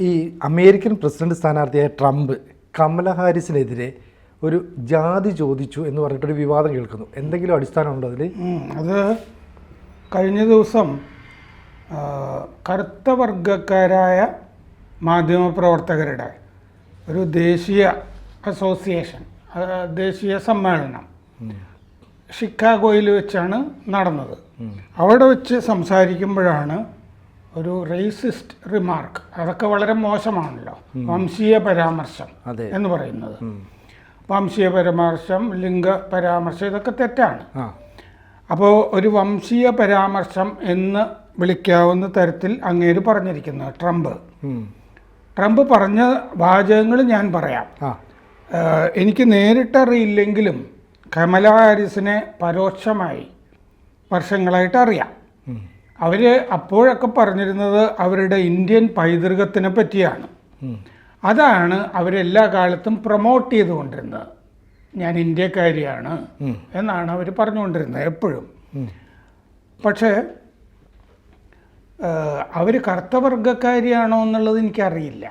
ഈ American president സ്ഥാനാർത്ഥിയായ Trump Kamala ഹാരിസിനെതിരെ ഒരു ജാതി ചോദിച്ചു എന്ന് പറഞ്ഞിട്ടൊരു വിവാദം കേൾക്കുന്നു. എന്തെങ്കിലും അടിസ്ഥാനമുണ്ടോ അതിൽ അത് കഴിഞ്ഞ ദിവസം കറുത്ത വർഗക്കാരായ മാധ്യമപ്രവർത്തകരുടെ ഒരു ദേശീയ അസോസിയേഷൻ ദേശീയ സമ്മേളനം ഷിക്കാഗോയിൽ വെച്ചാണ് നടന്നത്. അവിടെ വെച്ച് സംസാരിക്കുമ്പോഴാണ് ഒരു റേസിസ്റ്റ് റിമാർക്ക് അതൊക്കെ വളരെ മോശമാണല്ലോ. വംശീയ പരാമർശം. എന്ന് പറയുന്നത്. വംശീയ പരാമർശം ലിംഗ പരാമർശം ഇതൊക്കെ തെറ്റാണ്. അപ്പോൾ ഒരു വംശീയ പരാമർശം എന്ന് വിളിക്കാവുന്ന തരത്തിൽ അങ്ങേര് പറഞ്ഞിരിക്കുന്നത് ട്രംപ്. ട്രംപ് പറഞ്ഞ വാചകങ്ങൾ ഞാൻ പറയാം. എനിക്ക് നേരിട്ടറിയില്ലെങ്കിലും കമല ഹാരിസിനെ പരോക്ഷമായി വർഷങ്ങളായിട്ട് അറിയാം. അവർ അപ്പോഴൊക്കെ പറഞ്ഞിരുന്നത് അവരുടെ ഇന്ത്യൻ പൈതൃകത്തിനെ പറ്റിയാണ്. അതാണ് അവരെല്ലാ കാലത്തും പ്രൊമോട്ട് ചെയ്തുകൊണ്ടിരുന്നത്. ഞാൻ ഇന്ത്യക്കാരിയാണ് എന്നാണ് അവർ പറഞ്ഞുകൊണ്ടിരുന്നത് എപ്പോഴും. പക്ഷേ അവർ കറുത്ത വർഗക്കാരിയാണോ എന്നുള്ളത് എനിക്കറിയില്ല.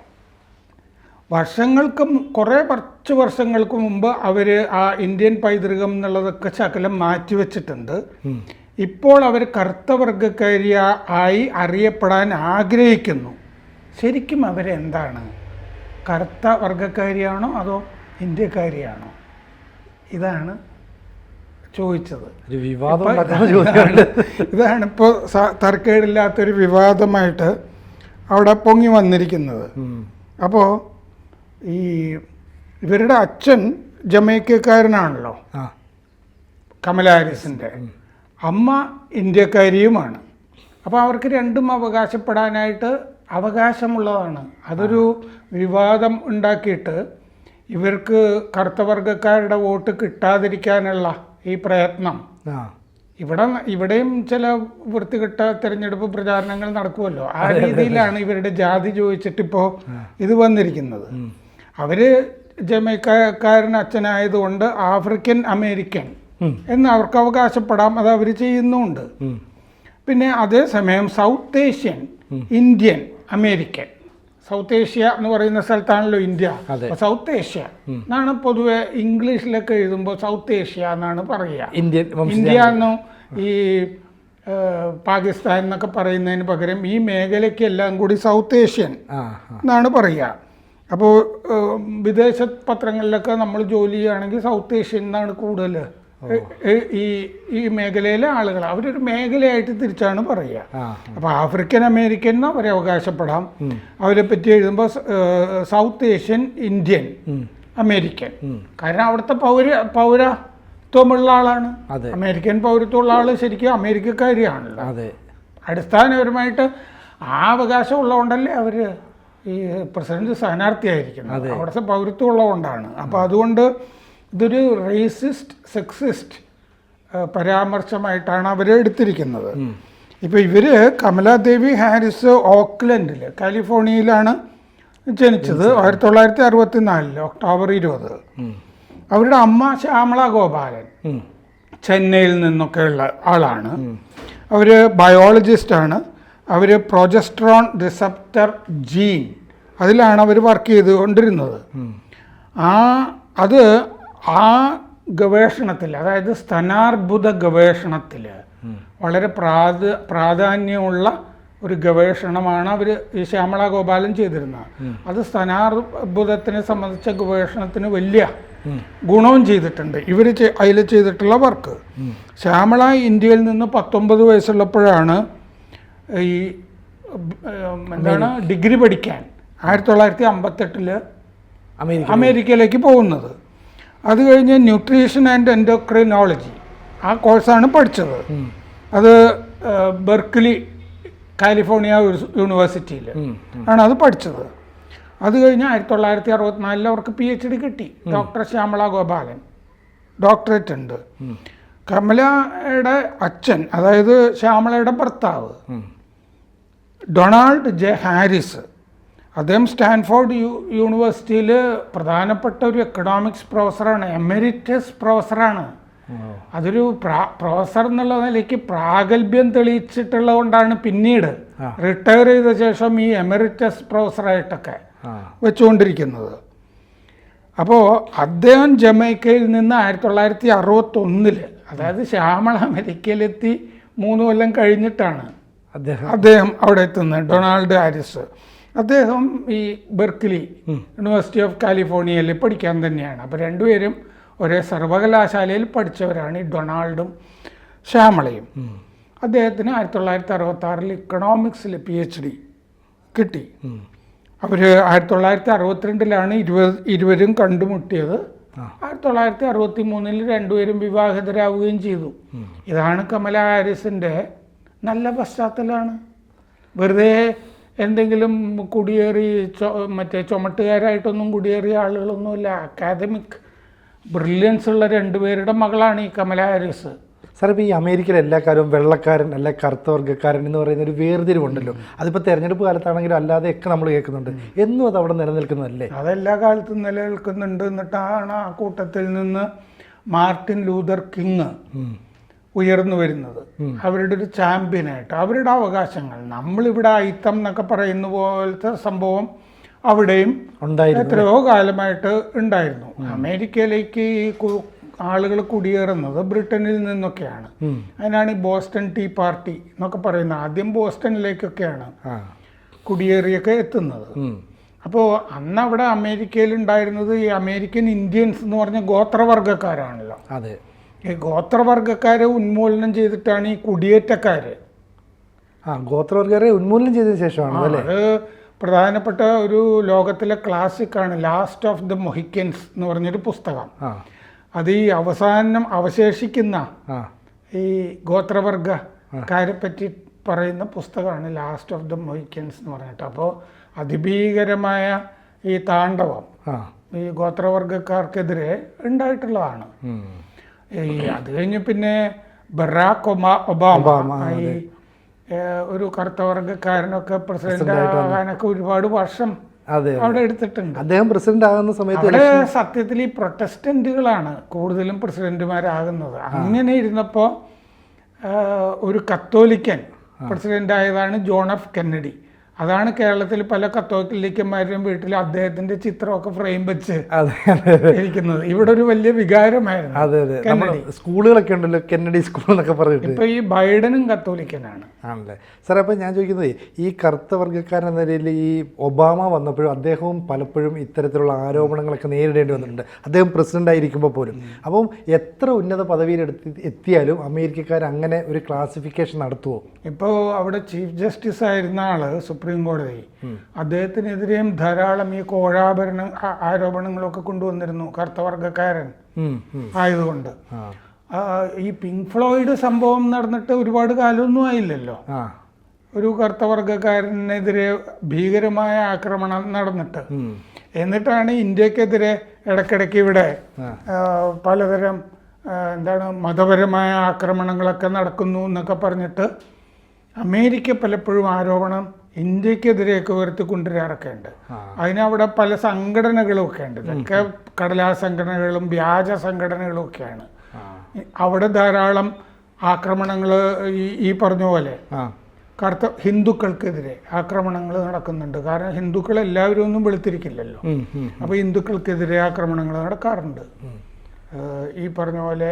വർഷങ്ങൾക്ക് കുറേ കുറച്ച് വർഷങ്ങൾക്ക് മുമ്പ് അവർ ആ ഇന്ത്യൻ പൈതൃകം എന്നുള്ളതൊക്കെ ശകലം മാറ്റിവെച്ചിട്ടുണ്ട്. ഇപ്പോൾ അവർ കറുത്ത വർഗക്കാരി ആയി അറിയപ്പെടാൻ ആഗ്രഹിക്കുന്നു. ശരിക്കും അവരെന്താണ്? കറുത്ത വർഗക്കാരിയാണോ അതോ ഇന്ത്യക്കാരിയാണോ? ഇതാണ് ചോദിച്ചത്. ഇതാണ് ഇപ്പോൾ തർക്കേടില്ലാത്തൊരു വിവാദമായിട്ട് അവിടെ പൊങ്ങി വന്നിരിക്കുന്നത്. അപ്പോൾ ഈ ഇവരുടെ അച്ഛൻ ജമൈക്കക്കാരനാണല്ലോ. കമല ഹാരിസിന്റെ അമ്മ ഇന്ത്യക്കാരിയുമാണ്. അപ്പോൾ അവർക്ക് രണ്ടും അവകാശപ്പെടാനായിട്ട് അവകാശമുള്ളതാണ്. അതൊരു വിവാദം ഉണ്ടാക്കിയിട്ട് ഇവർക്ക് കറുത്ത വർഗക്കാരുടെ വോട്ട് കിട്ടാതിരിക്കാനുള്ള ഈ പ്രയത്നം. ഇവിടെ ഇവിടെയും ചില വൃത്തികെട്ട തിരഞ്ഞെടുപ്പ് പ്രചാരണങ്ങൾ നടക്കുമല്ലോ ആ രീതിയിലാണ് ഇവരുടെ ജാതി ചോദിച്ചിട്ടിപ്പോൾ ഇത് വന്നിരിക്കുന്നത്. അവർ ജമൈക്കാരൻ അച്ഛനായതുകൊണ്ട് ആഫ്രിക്കൻ അമേരിക്കൻ. എന്ന് അവർക്ക് അവകാശപ്പെടാം അത് അവർ ചെയ്യുന്നുമുണ്ട് പിന്നെ അതേസമയം south Asian Indian American. South Asia എന്ന് പറയുന്ന സ്ഥലത്താണല്ലോ ഇന്ത്യ. സൗത്ത് ഏഷ്യ എന്നാണ് പൊതുവെ ഇംഗ്ലീഷിലൊക്കെ എഴുതുമ്പോൾ സൗത്ത് ഏഷ്യ എന്നാണ് പറയുക. ഇന്ത്യൻ ഇന്ത്യ എന്നോ ഈ പാകിസ്ഥാൻ എന്നൊക്കെ പറയുന്നതിന് പകരം ഈ മേഖലയ്ക്ക് എല്ലാം കൂടി സൗത്ത് ഏഷ്യൻ എന്നാണ് പറയുക. അപ്പോൾ വിദേശ പത്രങ്ങളിലൊക്കെ നമ്മൾ ജോലി ചെയ്യുകയാണെങ്കിൽ സൗത്ത് ഏഷ്യൻ എന്നാണ് കൂടുതൽ ഈ ഈ മേഖലയിലെ ആളുകൾ അവരൊരു മേഖലയായിട്ട് തിരിച്ചാണ് പറയുക. അപ്പൊ അപ്പോൾ ആഫ്രിക്കൻ അമേരിക്കൻ എന്ന് അവരെ അവകാശപ്പെടാം. അവരെ പറ്റി എഴുതുമ്പോൾ സൗത്ത് ഏഷ്യൻ ഇന്ത്യൻ അമേരിക്കൻ. കാരണം അവിടുത്തെ പൗര പൗരത്വമുള്ള ആളാണ്. അമേരിക്കൻ പൗരത്വമുള്ള ആൾ ശരിക്കും അമേരിക്കക്കാരിയാണല്ലോ. അതെ. അടിസ്ഥാനപരമായിട്ട് ആ അവകാശം ഉള്ളതുകൊണ്ടല്ലേ അവർ ഈ പ്രസിഡന്റ് സ്ഥാനാർത്ഥിയായിരിക്കുന്നത്. അവിടുത്തെ പൗരത്വം ഉള്ളതുകൊണ്ടാണ് അപ്പോൾ അതുകൊണ്ട് ഇതൊരു റേസിസ്റ്റ് സെക്സിസ്റ്റ് പരാമർശമായിട്ടാണ് അവർ എടുത്തിരിക്കുന്നത്. ഇപ്പോൾ ഇവർ കമലാദേവി ഹാരിസ് ഓക്ലൻഡിൽ കാലിഫോർണിയയിലാണ് ജനിച്ചത് ആയിരത്തി തൊള്ളായിരത്തി അറുപത്തി നാലിൽ ഒക്ടോബർ ഇരുപത്. അവരുടെ അമ്മ ശ്യാമള ഗോപാലൻ ചെന്നൈയിൽ ചെന്നൈയിൽ നിന്നൊക്കെയുള്ള ആളാണ്. അവർ ബയോളജിസ്റ്റാണ്. അവർ പ്രൊജസ്ട്രോൺ റിസപ്റ്റർ ജീൻ അതിലാണ് അവർ വർക്ക് ചെയ്തുകൊണ്ടിരുന്നത്. ആ അത് ആ ഗവേഷണത്തിൽ അതായത് സ്തനാർബുദ ഗവേഷണത്തിൽ വളരെ പ്രാധ പ്രാധാന്യമുള്ള ഒരു ഗവേഷണമാണ് അവർ ഈ ശ്യാമള ഗോപാലൻ ചെയ്തിരുന്നത്. അത് സ്തനാർബുദത്തിനെ സംബന്ധിച്ച ഗവേഷണത്തിന് വലിയ ഗുണവും ചെയ്തിട്ടുണ്ട്. ഇവർ അതിൽ ചെയ്തിട്ടുള്ള വർക്ക്. ശ്യാമള ഇന്ത്യയിൽ നിന്ന് പത്തൊമ്പത് വയസ്സുള്ളപ്പോഴാണ് ഈ എന്താണ് ഡിഗ്രി പഠിക്കാൻ ആയിരത്തി തൊള്ളായിരത്തി അമ്പത്തെട്ടിൽ അമേരിക്കയിലേക്ക് പോകുന്നത്. അത് കഴിഞ്ഞ് ന്യൂട്രീഷൻ ആൻഡ് എൻഡോക്രിനോളജി ആ കോഴ്സാണ് പഠിച്ചത്. അത് ബെർക്കിലി കാലിഫോർണിയ യൂണിവേഴ്സിറ്റിയിൽ ആണ് അത് പഠിച്ചത്. അത് കഴിഞ്ഞ് ആയിരത്തി തൊള്ളായിരത്തി അറുപത്തിനാലിൽ അവർക്ക് പി എച്ച് ഡി കിട്ടി. ഡോക്ടർ ശ്യാമള ഗോപാലൻ. ഡോക്ടറേറ്റ് ഉണ്ട്. കമലയുടെ അച്ഛൻ അതായത് ശ്യാമളയുടെ ഭർത്താവ് ഡൊണാൾഡ് ജെ ഹാരിസ് അദ്ദേഹം സ്റ്റാൻഫോർഡ് യു യൂണിവേഴ്സിറ്റിയിൽ പ്രധാനപ്പെട്ട ഒരു എക്കണോമിക്സ് പ്രൊഫസറാണ് എമെരിറ്റസ് പ്രൊഫസറാണ് അതൊരു പ്രാ- പ്രൊഫസർ എന്നുള്ള നിലയ്ക്ക് പ്രാഗൽഭ്യം തെളിയിച്ചിട്ടുള്ളത് കൊണ്ടാണ് പിന്നീട് റിട്ടയർ ചെയ്ത ശേഷം ഈ എമറിറ്റസ് പ്രൊഫസറായിട്ടൊക്കെ വെച്ചുകൊണ്ടിരിക്കുന്നത്. അപ്പോൾ അദ്ദേഹം ജമൈക്കയിൽ നിന്ന് ആയിരത്തി തൊള്ളായിരത്തി അറുപത്തൊന്നിൽ അതായത് ശ്യാമള അമേരിക്കയിലെത്തി മൂന്ന് കൊല്ലം കഴിഞ്ഞിട്ടാണ് അദ്ദേഹം. അദ്ദേഹം അവിടെ എത്തുന്നത് ഡൊണാൾഡ് ഹാരിസ്. അദ്ദേഹം ഈ ബെർക്കിലി യൂണിവേഴ്സിറ്റി ഓഫ് കാലിഫോർണിയയിൽ പഠിക്കാൻ തന്നെയാണ്. അപ്പോൾ രണ്ടുപേരും ഒരേ സർവകലാശാലയിൽ പഠിച്ചവരാണ് ഈ ഡൊണാൾഡും ശ്യാമളയും. അദ്ദേഹത്തിന് ആയിരത്തി തൊള്ളായിരത്തി അറുപത്തി ആറിൽ ഇക്കണോമിക്സിൽ പി എച്ച് ഡി കിട്ടി. അവർ ആയിരത്തി തൊള്ളായിരത്തി അറുപത്തിരണ്ടിലാണ് ഇരുപത് ഇരുവരും കണ്ടുമുട്ടിയത്. ആയിരത്തി തൊള്ളായിരത്തി അറുപത്തി മൂന്നിൽ രണ്ടുപേരും വിവാഹിതരാവുകയും ചെയ്തു. ഇതാണ് കമല ഹാരിസിന്റെ നല്ല പശ്ചാത്തലമാണ് വെറുതെ എന്തെങ്കിലും കുടിയേറി ചോ മറ്റേ ചുമട്ടുകാരായിട്ടൊന്നും കുടിയേറിയ ആളുകളൊന്നുമില്ല. അക്കാദമിക് ബ്രില്യൻസ് ഉള്ള രണ്ടുപേരുടെ മകളാണ് ഈ കമല ഹാരിസ്. സാർ ഇപ്പോൾ ഈ അമേരിക്കയിലെ എല്ലാ കാര്യവും വെള്ളക്കാരൻ അല്ല കറുത്ത വർഗക്കാരൻ എന്ന് പറയുന്ന ഒരു വേർതിരിവുണ്ടല്ലോ. അതിപ്പോൾ തെരഞ്ഞെടുപ്പ് കാലത്താണെങ്കിലും അല്ലാതെയൊക്കെ നമ്മൾ കേൾക്കുന്നുണ്ട്. എന്നും അത് അവിടെ നിലനിൽക്കുന്നതല്ലേ? അതെല്ലാ കാലത്തും നിലനിൽക്കുന്നുണ്ട്. എന്നിട്ടാണ് ആ കൂട്ടത്തിൽ നിന്ന് മാർട്ടിൻ ലൂതർ കിങ്. ഉയർന്നു വരുന്നത്. അവരുടെ ഒരു ചാമ്പ്യനായിട്ട് അവരുടെ അവകാശങ്ങൾ. നമ്മളിവിടെ അയിത്തം എന്നൊക്കെ പറയുന്ന പോലത്തെ സംഭവം അവിടെയും ഉണ്ടായിരുന്നു. എത്രയോ കാലമായിട്ട് ഉണ്ടായിരുന്നു. അമേരിക്കയിലേക്ക് ഈ ആളുകൾ കുടിയേറുന്നത് ബ്രിട്ടനിൽ നിന്നൊക്കെയാണ്. അതിനാണ് ഈ ബോസ്റ്റൺ ടീ പാർട്ടി എന്നൊക്കെ പറയുന്നത്. ആദ്യം ബോസ്റ്റണിലേക്കൊക്കെയാണ് കുടിയേറിയൊക്കെ എത്തുന്നത്. അപ്പോൾ അന്ന് അവിടെ അമേരിക്കയിൽ ഉണ്ടായിരുന്നത് ഈ അമേരിക്കൻ ഇന്ത്യൻസ് എന്ന് പറഞ്ഞ ഗോത്രവർഗക്കാരാണല്ലോ. അതെ. ഈ ഗോത്രവർഗക്കാരെ ഉന്മൂലനം ചെയ്തിട്ടാണ് ഈ കുടിയേറ്റക്കാര്. ആ ഗോത്രവർഗരെ ഉന്മൂലനം ചെയ്തതിന് ശേഷമാണ് അല്ലേ? അത് പ്രധാനപ്പെട്ട ഒരു ലോകത്തിലെ classic-ആണ് ലാസ്റ്റ് ഓഫ് ദ മൊഹിക്കൻസ് എന്ന് പറഞ്ഞൊരു പുസ്തകം. അത് ഈ അവസാനം അവശേഷിക്കുന്ന ഈ ഗോത്രവർഗക്കാരെ പറ്റി പറയുന്ന പുസ്തകമാണ് ലാസ്റ്റ് ഓഫ് ദ മൊഹിക്കൻസ് എന്ന് പറഞ്ഞിട്ട്. അപ്പോൾ അതിഭീകരമായ ഈ താണ്ഡവം ഈ ഗോത്രവർഗക്കാർക്കെതിരെ ഉണ്ടായിട്ടുള്ളതാണ്. ഈ അത് കഴിഞ്ഞ് പിന്നെ ബറാക്ക് ഒബാ ഒബാമ. ഈ ഒരു കറുത്തവർഗക്കാരനൊക്കെ പ്രസിഡന്റ് ആകാനൊക്കെ ഒരുപാട് വർഷം അവിടെ എടുത്തിട്ടുണ്ട്. അദ്ദേഹം പ്രസിഡന്റ് ആകുന്ന സമയത്ത് അവിടെ സത്യത്തിൽ ഈ പ്രൊട്ടസ്റ്റന്റുകളാണ് കൂടുതലും പ്രസിഡന്റുമാരാകുന്നത്. അങ്ങനെ ഇരുന്നപ്പോൾ ഒരു കത്തോലിക്കൻ പ്രസിഡന്റ് ആയതാണ് ജോൺ എഫ് കെന്നഡി. അതാണ് കേരളത്തിൽ പല കത്തോലിക്കന്മാരുടെയും വീട്ടിൽ അദ്ദേഹത്തിന്റെ ചിത്രമൊക്കെ ഫ്രെയിം വെച്ച് ഇരിക്കുന്നത്. ഇവിടെ ഒരു വലിയ വികാരമായിരുന്നു. അതെ അതെ. നമ്മൾ സ്കൂളുകളൊക്കെ ഉണ്ടല്ലോ കെന്നഡി സ്കൂൾ എന്നൊക്കെ പറഞ്ഞിട്ട്. ഇപ്പൊ ഈ ബൈഡനും കത്തോലിക്കനാണ്. ആണല്ലേ. സാർ അപ്പൊ ഞാൻ ചോദിക്കുന്നത് ഈ കറുത്ത വർഗക്കാരൻ എന്ന നിലയിൽ ഈ ഒബാമ വന്നപ്പോഴും അദ്ദേഹവും പലപ്പോഴും ഇത്തരത്തിലുള്ള ആരോപണങ്ങളൊക്കെ നേരിടേണ്ടി വന്നിട്ടുണ്ട്. അദ്ദേഹം പ്രസിഡന്റ് ആയിരിക്കുമ്പോൾ പോലും. അപ്പം എത്ര ഉന്നത പദവിയിൽ എത്തിയാലും അമേരിക്കക്കാർ അങ്ങനെ ഒരു ക്ലാസിഫിക്കേഷൻ നടത്തുമോ ഇപ്പോൾ അവിടെ ചീഫ് ജസ്റ്റിസ് ആയിരുന്ന ആൾ സുപ്രീം കോടതി അദ്ദേഹത്തിനെതിരെയും ധാരാളം ഈ കോഴാഭരണ ആരോപണങ്ങളൊക്കെ കൊണ്ടുവന്നിരുന്നു കറുത്തവർഗക്കാരൻ. ആയതുകൊണ്ട്. ഈ പിങ്ക് ഫ്ലോയിഡ് സംഭവം നടന്നിട്ട് ഒരുപാട് കാലമൊന്നും ആയില്ലല്ലോ. ഒരു കറുത്തവർഗക്കാരനെതിരെ ഭീകരമായ ആക്രമണം നടന്നിട്ട്. എന്നിട്ടാണ് ഇന്ത്യക്കെതിരെ ഇടയ്ക്കിടയ്ക്ക് ഇവിടെ പലതരം എന്താണ് മതപരമായ ആക്രമണങ്ങളൊക്കെ നടക്കുന്നു എന്നൊക്കെ പറഞ്ഞിട്ട് അമേരിക്ക പലപ്പോഴും ആരോപണം ഇന്ത്യക്കെതിരെയൊക്കെ ഉയർത്തി കൊണ്ടുവരാറൊക്കെ ഉണ്ട് അതിനവിടെ പല സംഘടനകളും ഒക്കെ ഉണ്ട്. ഇതൊക്കെ കടലാസ് സംഘടനകളും വ്യാജ സംഘടനകളും ഒക്കെയാണ്. അവിടെ ധാരാളം ആക്രമണങ്ങൾ ഈ പറഞ്ഞ പോലെ കറുത്ത ഹിന്ദുക്കൾക്കെതിരെ ആക്രമണങ്ങൾ നടക്കുന്നുണ്ട്. കാരണം ഹിന്ദുക്കൾ എല്ലാവരും ഒന്നും വെളുത്തിരിക്കില്ലല്ലോ. അപ്പോൾ ഹിന്ദുക്കൾക്കെതിരെ ആക്രമണങ്ങൾ നടക്കാറുണ്ട്. ഈ പറഞ്ഞ പോലെ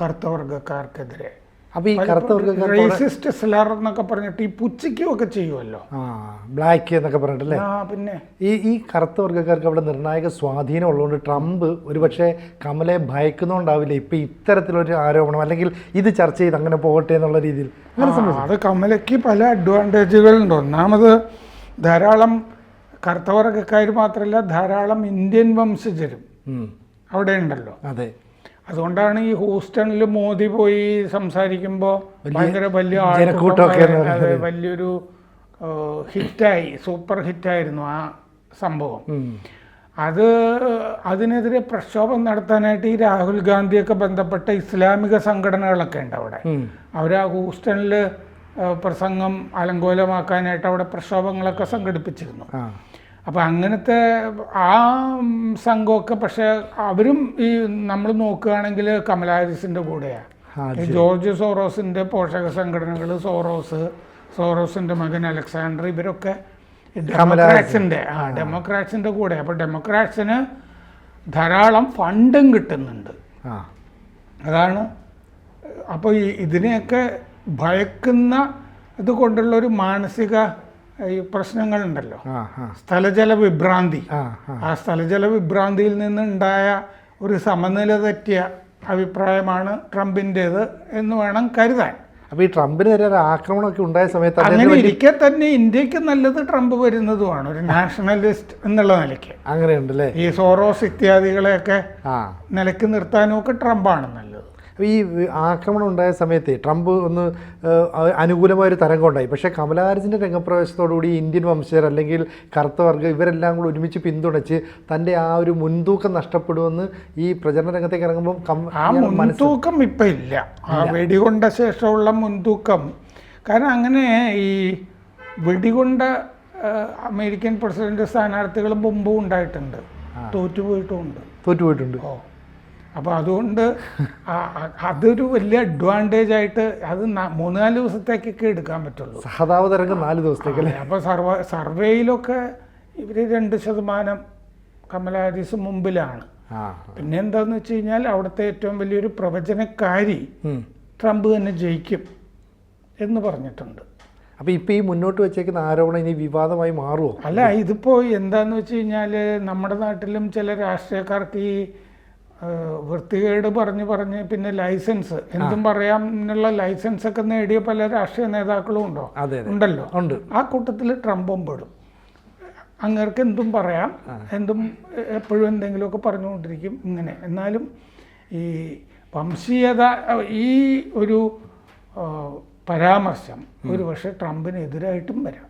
കറുത്തവർഗക്കാർക്കെതിരെ അപ്പോൾ ഈ കറുത്ത റേസിസ്റ്റ് സ്ലർ എന്നൊക്കെ പറഞ്ഞിട്ട് ഈ പുച്ഛിക്കുകയൊക്കെ ചെയ്യുമല്ലോ ആ ബ്ലാക്ക് എന്നൊക്കെ പറഞ്ഞിട്ടല്ലേ? ആ പിന്നെ. ഈ ഈ കറുത്ത വർഗക്കാർക്ക് അവിടെ നിർണായക സ്വാധീനം ഉള്ളതുകൊണ്ട് ട്രംപ് ഒരുപക്ഷെ കമലെ ഭയക്കുന്നുണ്ടാവില്ല. ഇപ്പം ഇത്തരത്തിലൊരു ആരോപണം അല്ലെങ്കിൽ ഇത് ചർച്ച ചെയ്ത് അങ്ങനെ പോകട്ടെ എന്നുള്ള രീതിയിൽ. അത് കമലയ്ക്ക് പല അഡ്വാന്റേജുകളുണ്ട് ഒന്നാമത് ധാരാളം കറുത്ത വർഗക്കാർ മാത്രമല്ല ധാരാളം ഇന്ത്യൻ വംശജരും അവിടെ ഉണ്ടല്ലോ. അതെ. അതുകൊണ്ടാണ് ഈ ഹൂസ്റ്റണിൽ മോദി പോയി സംസാരിക്കുമ്പോൾ ഭയങ്കര വലിയ ആൾക്കൂട്ടമൊക്കെ അതെ, വലിയൊരു ഹിറ്റായി സൂപ്പർ ഹിറ്റായിരുന്നു ആ സംഭവം. അത് അതിനെതിരെ പ്രക്ഷോഭം നടത്താനായിട്ട് ഈ രാഹുൽ ഗാന്ധിയൊക്കെ ബന്ധപ്പെട്ട ഇസ്ലാമിക സംഘടനകളൊക്കെ ഉണ്ട് അവിടെ. അവർ ആ ഹൂസ്റ്റണിൽ പ്രസംഗം അലങ്കോലമാക്കാനായിട്ട് അവിടെ പ്രക്ഷോഭങ്ങളൊക്കെ സംഘടിപ്പിച്ചിരുന്നു. ആ അപ്പം അങ്ങനത്തെ ആ സംഘമൊക്കെ പക്ഷേ അവരും ഈ നമ്മൾ നോക്കുകയാണെങ്കിൽ കമലാരിസിന്റെ കൂടെയാണ് ജോർജ് സോറോസിന്റെ പോഷക സംഘടനകൾ സോറോസ് സോറോസിന്റെ മകൻ അലക്സാണ്ടർ ഇവരൊക്കെ ഡെമോക്രാറ്റ്സിന്റെ ആ ഡെമോക്രാറ്റ്സിന്റെ കൂടെ അപ്പോൾ ഡെമോക്രാറ്റ്സിന് ധാരാളം ഫണ്ടും കിട്ടുന്നുണ്ട്. അതാണ്. അപ്പോൾ ഈ ഇതിനെയൊക്കെ ഭയക്കുന്ന ഇത് കൊണ്ടുള്ള ഒരു മാനസിക ഈ പ്രശ്നങ്ങളുണ്ടല്ലോ. സ്ഥലജല വിഭ്രാന്തി. ആ സ്ഥലജല വിഭ്രാന്തിയിൽ നിന്നുണ്ടായ ഒരു സമനില തെറ്റിയ അഭിപ്രായമാണ് ട്രംപിന്റേത് എന്ന് വേണം കരുതാൻ. അപ്പോൾ ഈ ട്രംപിന് നേരെ ഒരു ആക്രമണമൊക്കെ ഉണ്ടായ സമയത്ത് അങ്ങനെ ഇരിക്കെ തന്നെ ഇന്ത്യയ്ക്ക് നല്ലത് ട്രംപ് വരുന്നതുമാണ് ഒരു നാഷണലിസ്റ്റ് എന്നുള്ള നിലയ്ക്ക്. അങ്ങനെയുണ്ടല്ലേ? ഈ സോറോസ് ഇത്യാദികളെയൊക്കെ നിലയ്ക്ക് നിർത്താനും ഒക്കെ ട്രംപാണ് നല്ലത്. ഈ ആക്രമണം ഉണ്ടായ സമയത്ത് ട്രംപ് ഒന്ന് അനുകൂലമായ ഒരു തരംഗം ഉണ്ടായി പക്ഷേ കമലാ ഹാരിസിന്റെ രംഗപ്രവേശത്തോടുകൂടി ഇന്ത്യൻ വംശജർ അല്ലെങ്കിൽ കറുത്ത വർഗം ഇവരെല്ലാം കൂടി ഒരുമിച്ച് പിന്തുണച്ച് തന്റെ ആ ഒരു മുൻതൂക്കം നഷ്ടപ്പെടുമെന്ന് ഈ പ്രചരണ രംഗത്തേക്ക് ഇറങ്ങുമ്പോൾ ആ മുൻതൂക്കം ഇപ്പം ഇല്ല. ആ വെടികൊണ്ട ശേഷമുള്ള മുൻതൂക്കം. കാരണം അങ്ങനെ ഈ വെടികൊണ്ട അമേരിക്കൻ പ്രസിഡന്റ് സ്ഥാനാർത്ഥികൾ മുമ്പും ഉണ്ടായിട്ടുണ്ട്. തോറ്റുപോയിട്ടുമുണ്ട്. തോറ്റുപോയിട്ടുണ്ട്. ഓ. അപ്പോൾ അതുകൊണ്ട് അതൊരു വലിയ അഡ്വാന്റേജ് ആയിട്ട് അത് മൂന്ന് നാല് ദിവസത്തേക്കൊക്കെ എടുക്കാൻ പറ്റുള്ളൂ. സഹതാപ തരംഗം നാല് ദിവസത്തേക്ക് അല്ലേ? അപ്പോൾ സർവ സർവേയിലൊക്കെ ഇവർ രണ്ട് ശതമാനം കമലാരിസ് മുമ്പിലാണ്. പിന്നെ എന്താന്ന് വെച്ച് കഴിഞ്ഞാൽ അവിടുത്തെ ഏറ്റവും വലിയൊരു പ്രവചനക്കാരി. ട്രംപ് തന്നെ ജയിക്കും എന്ന് പറഞ്ഞിട്ടുണ്ട്. അപ്പോൾ ഇപ്പോൾ ഈ മുന്നോട്ട് വെച്ചേക്കുന്ന ആരോപണം ഇനി വിവാദമായി മാറുമോ അല്ല ഇതിപ്പോ എന്താന്ന് വെച്ച് കഴിഞ്ഞാൽ നമ്മുടെ നാട്ടിലും ചില രാഷ്ട്രീയക്കാർക്ക് ഈ വൃത്തികേട് പറഞ്ഞ് പറഞ്ഞ് പിന്നെ ലൈസൻസ്. എന്തും പറയാം എന്നുള്ള ലൈസൻസ് ഒക്കെ നേടിയ പല രാഷ്ട്രീയ നേതാക്കളും ഉണ്ടോ? ഉണ്ടല്ലോ. ഉണ്ട്. ആ കൂട്ടത്തിൽ ട്രംപും പെടും. അങ്ങേർക്ക് എന്തും പറയാം. എന്തും എപ്പോഴും എന്തെങ്കിലുമൊക്കെ പറഞ്ഞുകൊണ്ടിരിക്കും ഇങ്ങനെ. എന്നാലും ഈ വംശീയത ഈ ഒരു പരാമർശം ഒരു പക്ഷേ ട്രംപിനെതിരായിട്ടും വരാം.